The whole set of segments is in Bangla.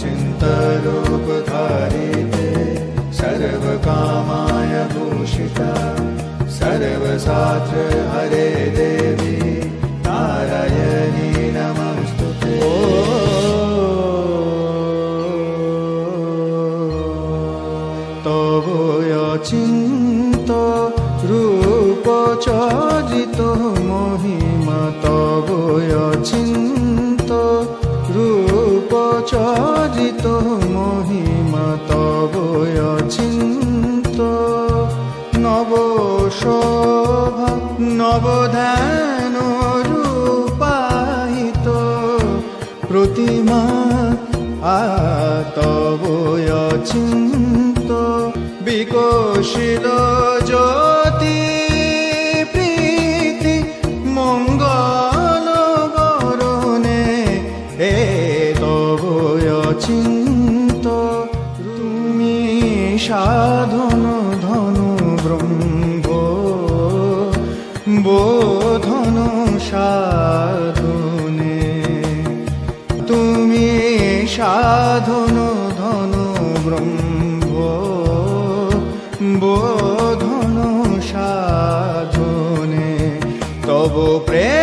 चिन्तरूपधारिते सर्वकामाय भूषिता सर्वसात्र हरे देवी नारायणी नमस्तु तो। तोयचि तो रूपचोजितो मोहिम तोयचिन् চরিত মহিমা তব অচিন্ত। নব শোভা নবধ্যান রূপাহিত প্রতিমা আতব অচিন্ত। বিকশিল সাধন ধনু ব্রহ্ম বোধন সাধনে। তুমি সাধন ধন ব্রহ্ম বোধন সাধনে। তব প্রেম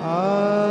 Ah.